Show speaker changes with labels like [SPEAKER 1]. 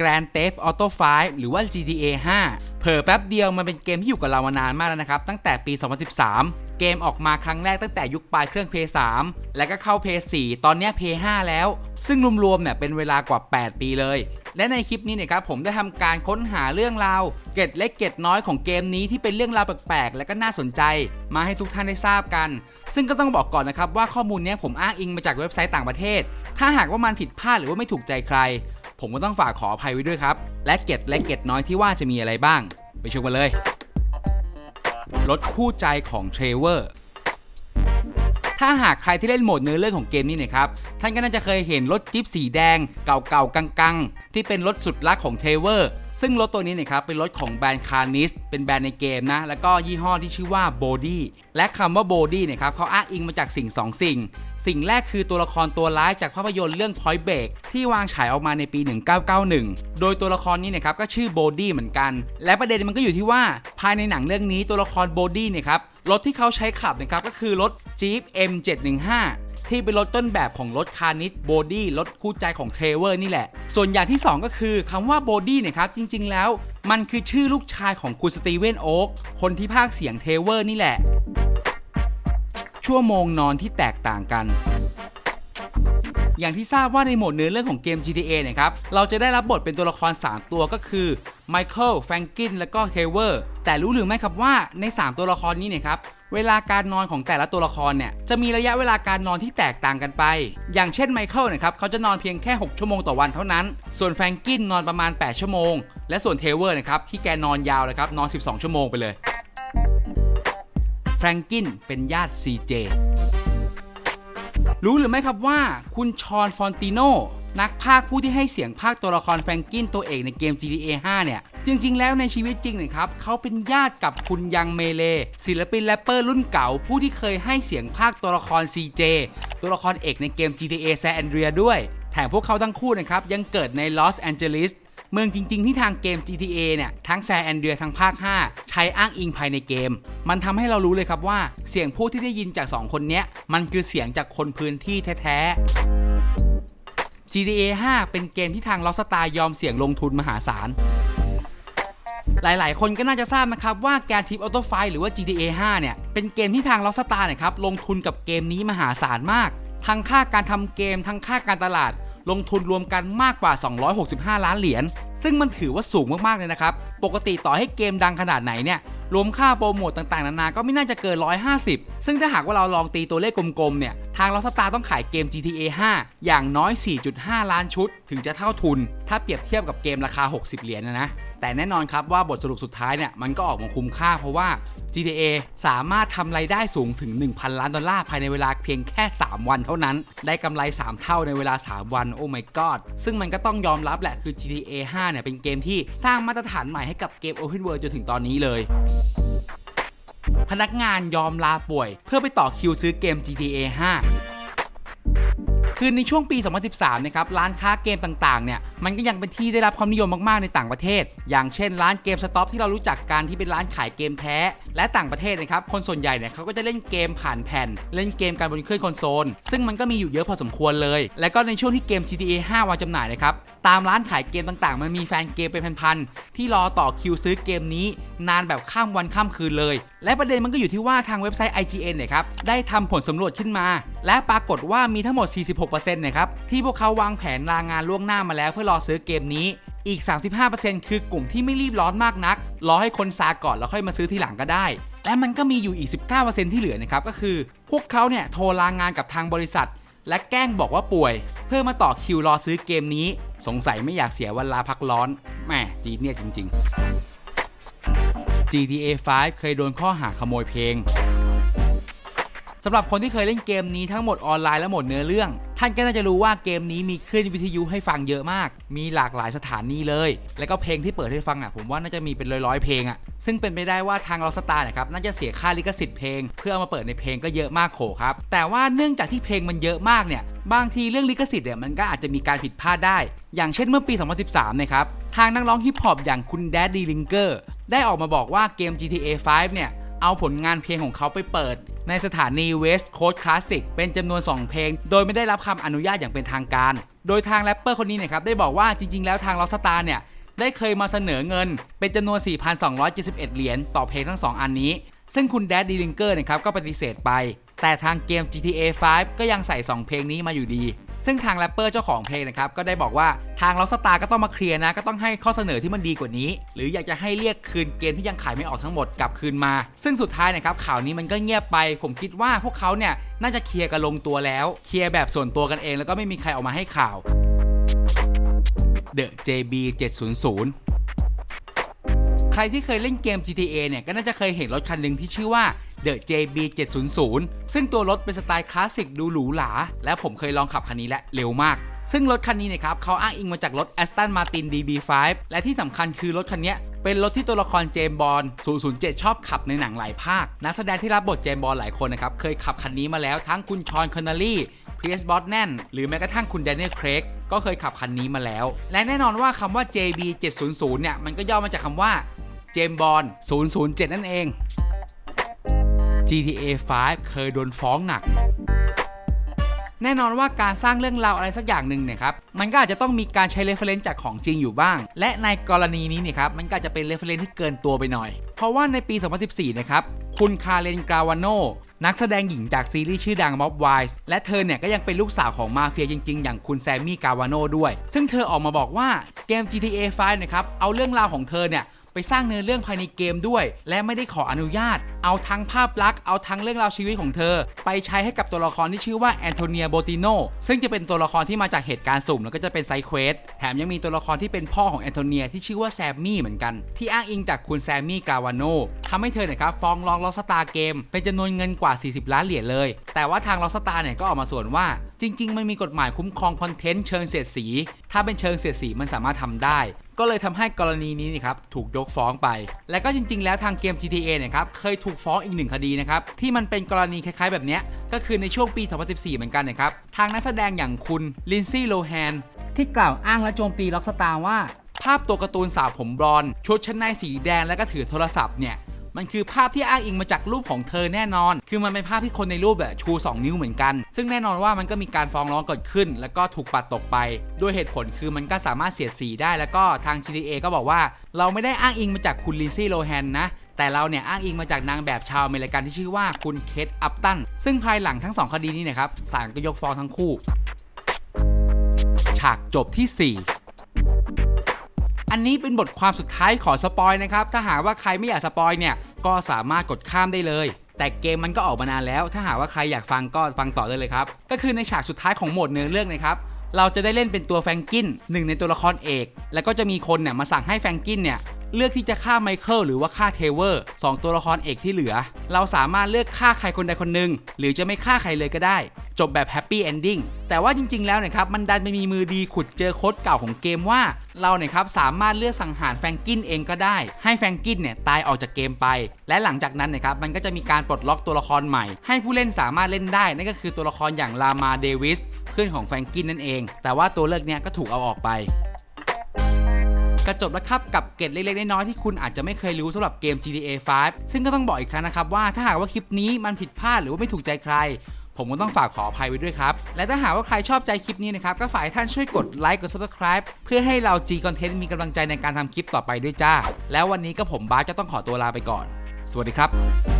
[SPEAKER 1] Grand Theft Auto 5 หรือว่า GTA 5 เผลอแป๊บเดียวมันเป็นเกมที่อยู่กับเรามานานมากแล้วนะครับ ตั้งแต่ปี 2013 เกมออกมาครั้งแรกตั้งแต่ยุคปลายเครื่อง PS 3แล้วก็เข้า PS 4ตอนนี้ PS 5แล้ว ซึ่งรวมๆเนี่ยเป็นเวลากว่า 8 ปีเลย และในคลิปนี้เนี่ยครับผมได้ทำการค้นหาเรื่องราวเกร็ดเล็กเกร็ดน้อยของเกมนี้ที่เป็นเรื่องราวแปลกๆ และก็น่าสนใจ มาให้ทุกท่านได้ทราบกัน ซึ่งก็ต้องบอกก่อนนะครับว่าข้อมูลนี้ผมอ้างอิงมาจากเว็บไซต์ต่างประเทศ ถ้าหากว่ามันผิดพลาดหรือว่าไม่ถูกใจใคร ผมก็ต้องฝากขออภัยไว้ด้วยครับ และเกร็ดเล็กเกร็ดน้อยที่ว่าจะมีอะไรบ้าง ไปชมกันเลย รถคู่ใจของเทรเวอร์ถ้าหากใครที่เล่นโหมดเนื้อเรื่องของเกมนี้เนี่ยครับ ท่านก็น่าจะเคยเห็นรถจิ๊ปสีแดง เก่าๆ กังๆ ที่เป็นรถสุดรักของเทรเวอร์ ซึ่งรถตัวนี้เนี่ยครับเป็นรถของแบรนด์คาร์นิสเป็นแบรนด์ในเกมนะ แล้วก็ยี่ห้อที่ชื่อว่าโบดี้และคำว่าโบดี้เนี่ยครับเขาอ้างอิงมาจากสิ่งสองสิ่ง สิ่งแรกคือตัวละครตัวร้ายจากภาพยนตร์เรื่อง Point Break ที่วางฉายออกมาในปี 1991 โดยตัวละครนี้เนะครับก็ชื่อโบดี้เหมือนกัน และประเด็นมันก็อยู่ที่ว่าภายในหนังเรื่องนี้ตัวละครโบดี้เนี่ยครับรถที่เขาใช้ขับนะครับก็คือรถ Jeep M715 ที่เป็นรถต้นแบบของรถคานิสโบดี้รถคู่ใจของเทรเวอร์นี่แหละ ส่วนอย่างที่ 2 ก็คือคำว่าโบดี้เนี่ยครับ จริง ๆ แล้ว มันคือชื่อลูกชายของคุณสตีเวนโอ๊กคนที่พากย์เสียงเทรเวอร์นี่แหละ ชั่วโมงนอนที่แตกต่างกัน อย่างที่ทราบว่าในโหมดเนื้อเรื่องของเกม GTA เนะครับ เราจะได้รับบทเป็นตัวละคร 3 ตัวก็คือไมเคิลแฟรงกินและก็เทเวอร์แต่รู้หรือไม่ครับว่าใน 3 ตัวละครนี้เนี่ยครับเวลาการนอนของแต่ละตัวละครเนี่ยจะมีระยะเวลาการนอนที่แตกต่างกันไป อย่างเช่นไมเคิลนะครับเขาจะนอนเพียงแค่ 6 ชั่วโมงต่อวันเท่านั้น ส่วนแฟรงกินนอนประมาณ 8 ชั่วโมง และส่วนเทเวอร์นะครับที่แกนอนยาวเลยครับนอน 12 ชั่วโมงไปเลย แฟรงกินเป็นญาติ CJ รู้หรือไม่ครับว่าคุณชอนฟอนติโนนักพาคผู้ที่ให้เสียงพากตัวละครแฟรงกินตัวเอกในเกม GTA 5 เนี่ย จริง ๆ แล้วในชีวิตจริงเนี่ยครับ เขาเป็นญาติกับคุณยังเมเล ศิลปินแรปเปอร์รุ่นเก่า ผู้ที่เคยให้เสียงพากตัวละคร CJ ตัวละครเอกในเกม GTA San Andreas ด้วย แถมพวกเขาทั้งคู่นะครับ ยังเกิดในลอสแอนเจลิส เมืองจริง ๆ ที่ทางเกม GTA เนี่ยทั้งแซนแอนเดียทั้งภาค 5 ใช้อ้างอิงภายในเกม มันทำให้เรารู้เลยครับว่าเสียงพูดที่ได้ยินจาก 2 คนเนี้ยมันคือเสียงจากคนพื้นที่แท้ ๆ GTA 5 เป็นเกมที่ทางลอสตายอมเสี่ยงลงทุนมหาศาลหลายๆ คนก็น่าจะทราบนะครับว่าแกนทิปออโต้ไฟหรือว่า GTA 5 เนี่ย เป็นเกมที่ทางลอสตาเนี่ยครับลงทุนกับเกมนี้มหาศาลมาก ทั้งค่าการทำเกมทั้งค่าการตลาด ลงทุนรวมกันมากกว่า 265 ล้านเหรียญ ซึ่งมันถือว่าสูงมากๆเลยนะครับ ปกติต่อให้เกมดังขนาดไหนเนี่ย รวมค่าโปรโมตต่างๆ นานา ก็ไม่น่าจะเกิน 150 ซึ่งถ้าหากว่าเราลองตีตัวเลขกลมๆ เนี่ย ทางลอสตาต้องขายเกม GTA 5 อย่างน้อย 4.5 ล้านชุด ถึงจะเท่าทุน ถ้าเปรียบเทียบกับเกมราคา 60 เหรียญนะนะ แต่แน่นอนครับว่าบทสรุปสุดท้ายเนี่ยมันก็ออกมาคุ้มค่าเพราะว่า GTA สามารถทำไรายได้สูงถึง 1,000 ล้านดอลลาร์ภายในเวลาเพียงแค่ 3 วันเท่านั้น ได้กำไร 3 เท่าในเวลา 3 วัน โอ้ my god ซึ่งมันก็ต้องยอมรับแหละคือ GTA 5 เนี่ยเป็นเกมที่สร้างมาตรฐานใหม่ให้กับเกม Open World จนถึงตอนนี้เลยพนักงานยอมลาป่วย เพื่อไปต่อคิวซื้อเกม GTA 5 คือในช่วงปี 2013 นะครับ ร้านค้าเกมต่าง ๆ เนี่ย มันก็ยังเป็นที่ได้รับความนิยมมากๆในต่างประเทศ อย่างเช่นร้านเกมสต็อปที่เรารู้จักกันที่เป็นร้านขายเกมแท้ และต่างประเทศนะครับคนส่วนใหญ่เนี่ยเขาก็จะเล่นเกมผ่านแผ่น เล่นเกมกันบนเครื่องคอนโซล ซึ่งมันก็มีอยู่เยอะพอสมควรเลย และก็ในช่วงที่เกม GTA 5วางจำหน่ายนะครับตามร้านขายเกมต่างๆ มันมีแฟนเกมเป็นพันๆที่รอต่อคิวซื้อเกมนี้ นานแบบข้ามวันข้ามคืนเลย และประเด็นมันก็อยู่ที่ว่าทางเว็บไซต์ IGN เนี่ยครับได้ทำผลสำรวจขึ้นมา และปรากฏว่ามีทั้งหมด 46%นะครับที่พวกเขาวางแผนลางานล่วงหน้ามาแล้วเพื่อรอซื้อเกมนี้อีก 35%คือกลุ่มที่ไม่รีบร้อนมากนัก รอให้คนซาก่อนแล้วค่อยมาซื้อทีหลังก็ได้ และมันก็มีอยู่อีก 19%ที่เหลือนะครับก็คือ พวกเขาเนี่ยโทรลางานกับทางบริษัท และแกล้งบอกว่าป่วย เพื่อมาต่อคิวรอซื้อเกมนี้ สงสัยไม่อยากเสียเวลาพักร้อนแหมจีเนี่ยจริง ๆ GTA 5 เคยโดนข้อหาขโมยเพลง สำหรับคนที่เคยเล่นเกมนี้ทั้งหมดออนไลน์และหมดเนื้อเรื่อง ท่านก็น่าจะรู้ว่าเกมนี้มีคลื่นวิทยุให้ฟังเยอะมาก มีหลากหลายสถานีเลย แล้วก็เพลงที่เปิดให้ฟังอะผมว่าน่าจะมีเป็นร้อยๆเพลงอะซึ่งเป็นไปได้ว่าทางลอสตาร์นะครับน่าจะเสียค่าลิขสิทธิ์เพลง เพื่อเอามาเปิดในเพลงก็เยอะมากโขครับแต่ว่าเนื่องจากที่เพลงมันเยอะมากเนี่ยบางทีเรื่องลิขสิทธิ์เนี่ยมันก็อาจจะมีการผิดพลาดได้ อย่างเช่นเมื่อปี 2013 นะครับ ทางนักร้องฮิปฮอปอย่างคุณแดดดีลิงเกอร์ได้ออกมาบอกว่าเกม GTA 5 เนี่ย เอาผลงานเพลงของเขาไปเปิด ในสถานี West Coast Classic เป็นจำนวน 2 เพลง โดยไม่ได้รับคำอนุญาตอย่างเป็นทางการ โดยทางแรปเปอร์คนนี้เนะครับได้บอกว่าจริง ๆ แล้วทางลอสต้าเนี่ยได้เคยมาเสนอเงิน เป็นจำนวน 4,271 เหรียญต่อเพลงทั้ง 2 อันนี้ ซึ่งคุณแดดดีลิงเกอร์นะครับก็ปฏิเสธไป แต่ทางเกม GTA 5 ก็ยังใส่ 2 เพลงนี้มาอยู่ดี ซึ่งทางแรปเปอร์เจ้าของเพลงนะครับ ก็ได้บอกว่าทางล็อกสตาร์ก็ต้องมาเคลียร์นะ ก็ต้องให้ข้อเสนอที่มันดีกว่านี้ หรืออยากจะให้เรียกคืนเกมที่ยังขายไม่ออกทั้งหมดกลับคืนมา ซึ่งสุดท้ายนะครับข่าวนี้มันก็เงียบไป ผมคิดว่าพวกเขาเนี่ยน่าจะเคลียร์กันลงตัวแล้ว เคลียร์แบบส่วนตัวกันเอง แล้วก็ไม่มีใครออกมาให้ข่าว The JB 700ใครที่เคยเล่นเกม GTA เนี่ยก็น่าจะเคยเห็นรถคันหนึ่งที่ชื่อว่า The JB 700ซึ่งตัวรถเป็นสไตล์คลาสสิกดูหรูหราและผมเคยลองขับคันนี้และเร็วมาก ซึ่งรถคันนี้นะครับเขาอ้างอิงมาจากรถ Aston Martin DB5 และที่สำคัญคือรถคันนี้เป็นรถที่ตัวละครเจมบอล 007 ชอบขับในหนังหลายภาค นักแสดงที่รับบทเจมบอลหลายคนนะครับ เคยขับคันนี้มาแล้วทั้งคุณชอนคอนเนลลี่เพีเอสบอสแนนหรือแม้กระทั่งคุณแดเนียลเครกก็เคยขับคันนี้มาแล้ว และแน่นอนว่าคำว่า JB 700เนี่ย มันก็ย่อมาจากคำว่าเจมบอล007 นั่นเอง GTA 5 เคยโดนฟ้องหนัก แน่นอนว่าการสร้างเรื่องราวอะไรสักอย่างหนึ่งเนี่ยครับ มันก็อาจจะต้องมีการใช้ reference จากของจริงอยู่บ้าง และในกรณีนี้เนี่ยครับ มันก็จะเป็น reference ที่เกินตัวไปหน่อย เพราะว่าในปี 2014 นะครับ คุณคาเรนกราวานโนนักแสดงหญิงจากซีรีส์ชื่อดัง Mob Wise และเธอเนี่ยก็ยังเป็นลูกสาวของมาเฟียจริงๆ อย่างคุณแซมมี่กาวานโนด้วย ซึ่งเธอออกมาบอกว่าเกม GTA 5 นะครับ เอาเรื่องราวของเธอเนี่ย ไปสร้างเนื้อเรื่องภายในเกมด้วย และไม่ได้ขออนุญาต เอาทั้งภาพลักษณ์เอาทั้งเรื่องราวชีวิตของเธอ ไปใช้ให้กับตัวละครที่ชื่อว่าแอนโทเนียโบติโนซึ่งจะเป็นตัวละครที่มาจากเหตุการณ์สุ่มแล้วก็จะเป็นไซเควสแถมยังมีตัวละครที่เป็นพ่อของแอนโทเนียที่ชื่อว่าแซมมี่เหมือนกันที่อ้างอิงจากคุณแซมมี่กาวานโนทำให้เธอเนี่ยครับฟ้องร้องลอสตาเกมเป็นจำนวนเงินกว่า 40 ล้านเหรียญเลย แต่ว่าทางลอสตาเนี่ยก็ออกมาส่วนว่าจริง ๆ มันมีกฎหมายคุ้มครองคอนเทนต์เชิงเสียดสี ถ้าเป็นเชิงเสียดสีมันสามารถทำได้ ก็เลยทำให้กรณีนี้นะครับถูกยกฟ้องไป และก็จริง ๆ แล้วทางเกม GTA เนี่ยครับเคยถูกฟ้องอีกหนึ่งคดีนะครับที่มันเป็นกรณีคล้ายๆ แบบเนี้ยก็คือในช่วงปี 2014 เหมือนกันนะครับทางนักแสดงอย่างคุณลินซี่โลแฮนที่กล่าวอ้างและโจมตีล็อกสตาร์ว่าภาพตัวการ์ตูนสาวผมบลอนด์ชุดชั้นในสีแดงและก็ถือโทรศัพท์เนี่ย มันคือภาพที่อ้างอิงมาจากรูปของเธอแน่นอน คือมันเป็นภาพที่คนในรูปแบบชู 2 นิ้วเหมือนกัน ซึ่งแน่นอนว่ามันก็มีการฟ้องร้องเกิดขึ้น แล้วก็ถูกปัดตกไป ด้วยเหตุผลคือมันก็สามารถเสียดสีได้ แล้วก็ทาง GTA ก็บอกว่า เราไม่ได้อ้างอิงมาจากคุณลินซี่โลแฮนนะแต่เราเนี่ยอ้างอิงมาจากนางแบบชาวอเมริกันที่ชื่อว่าคุณเคทอัปตัน ซึ่งภายหลังทั้งสองคดีนี้นะครับศาลก็ยกฟ้องทั้งคู่ ฉากจบที่ 4 อันนี้เป็นบทความสุดท้ายขอสปอยนะครับ ถ้าหากว่าใครไม่อยากสปอยเนี่ย ก็สามารถกดข้ามได้เลย แต่เกมมันก็ออกมานานแล้ว ถ้าหากว่าใครอยากฟังก็ฟังต่อได้เลยครับ ก็คือในฉากสุดท้ายของโหมดเนื้อเรื่องนะครับ เราจะได้เล่นเป็นตัวแฟรงกินหนึ่งในตัวละครเอก แล้วก็จะมีคนเนี่ยมาสั่งให้แฟรงกินเนี่ยเลือกที่จะฆ่าไมเคิลหรือว่าฆ่าเทเวอร์สองตัวละครเอกที่เหลือ เราสามารถเลือกฆ่าใครคนใดคนหนึ่งหรือจะไม่ฆ่าใครเลยก็ได้ จบแบบแฮปปี้เอนดิ้งแต่ว่าจริง ๆ แล้วเนะครับมันดันไปมีมือดีขุดเจอโค้ดเก่าของเกมว่า เราเนี่ยครับสามารถเลือกสังหารแฟรงกินเองก็ได้ ให้แฟรงกินเนี่ยตายออกจากเกมไป และหลังจากนั้นนะครับมันก็จะมีการปลดล็อกตัวละครใหม่ ให้ผู้เล่นสามารถเล่นได้นั่นก็คือตัวละครอย่างลามาเดวิสเพื่อนของแฟรงกินนั่นเอง แต่ว่าตัวเลือกเนี้ยก็ถูกเอาออกไปก็จบแล้วครับกับเกร็ดเล็กๆน้อยๆที่คุณอาจจะไม่เคยรู้สำหรับเกม GTA 5 ซึ่งก็ต้องบอกอีกครั้งนะครับว่าถ้าหากว่าคลิปนี้มันผิดพลาดหรือว่าไม่ถูกใจใคร ผมก็ต้องฝากขออภัยไว้ด้วยครับ และถ้าหากว่าใครชอบใจคลิปนี้นะครับ ก็ฝากให้ท่านช่วยกดไลค์กด subscribe เพื่อให้เรา G Content มีกำลังใจในการทำคลิปต่อไปด้วยจ้า แล้ววันนี้ก็ผมบาสจะต้องขอตัวลาไปก่อน สวัสดีครับ